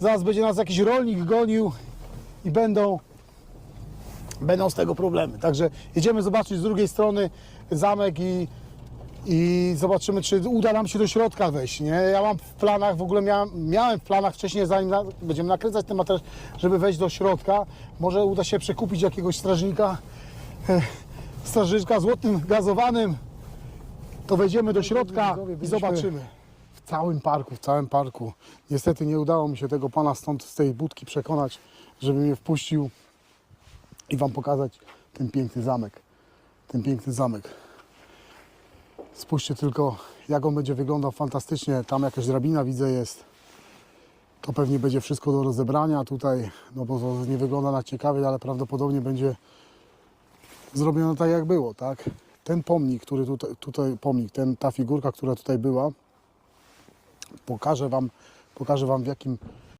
zaraz będzie nas jakiś rolnik gonił i będą, będą z tego problemy. Także jedziemy zobaczyć z drugiej strony zamek i, i zobaczymy, czy uda nam się do środka wejść. Nie? Ja mam w planach, w ogóle miałem, miałem w planach wcześniej, zanim na, będziemy nakręcać ten materiał, żeby wejść do środka. Może uda się przekupić jakiegoś strażnika, strażnika złotym gazowanym. To wejdziemy do środka i zobaczymy. W całym parku, w całym parku. Niestety nie udało mi się tego pana stąd z tej budki przekonać, żeby mnie wpuścił i wam pokazać ten piękny zamek. Ten piękny zamek. Spójrzcie tylko, jak on będzie wyglądał fantastycznie. Tam jakaś drabina widzę jest. To pewnie będzie wszystko do rozebrania tutaj, no bo to nie wygląda na ciekawie, ale prawdopodobnie będzie zrobione tak jak było, tak? Ten pomnik, który tutaj, tutaj pomnik, ten, ta figurka, która tutaj była, pokażę wam, pokażę wam w jakim